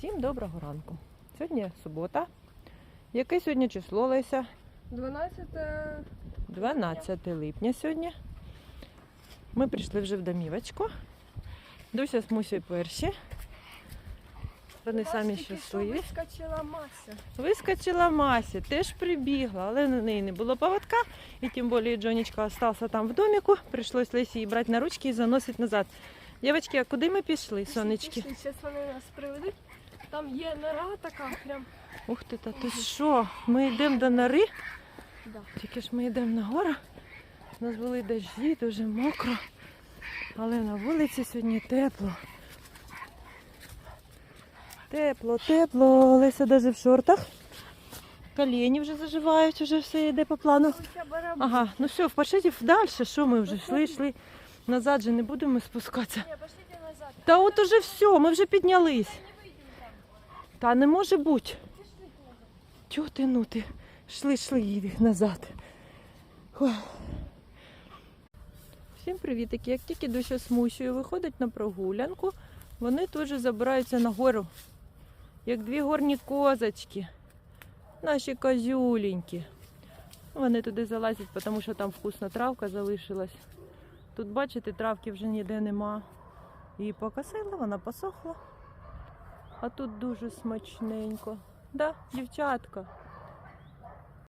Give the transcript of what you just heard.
Всім доброго ранку. Сьогодні субота. Яке сьогодні число Леся? 12 12 липня сьогодні. Ми прийшли вже в домівочку. Дуся з Мусею перші. Вони самі щасливі. Вискочила мася. Вискочила Мася, теж прибігла, але на неї не було поводка. І тим більше Джонечка залишився там в доміку. Прийшлось Лесі її брати на ручки і заносити назад. Дівчатки, а куди ми пішли, сонечки? Зараз вони нас приведуть. Там є нора така, прям. Ух ти, та ти що? Ми йдемо до нори, Да. тільки ж ми йдемо на гору. У нас були дощі, дуже мокро. Але на вулиці сьогодні тепло. Тепло, тепло. Леся даже в шортах. Колені вже заживають, вже все йде по плану. Ага, ну все, в пошли далі. Що ми вже йшли, йшли. Назад же не будемо спускатися. Та от уже все, ми вже піднялись. Та не може бути. Чого ти ну ти? Шли, шли їди назад. Всім привітики. Як тільки з Мусею виходить на прогулянку, вони же забираються на гору. Як дві горні козочки. Наші козюленькі. Вони туди залазять, тому що там вкусна травка залишилась. Тут, бачите, травки вже ніде нема. Її покосили, вона посохла. А тут дуже смачненько. Да, дівчатка.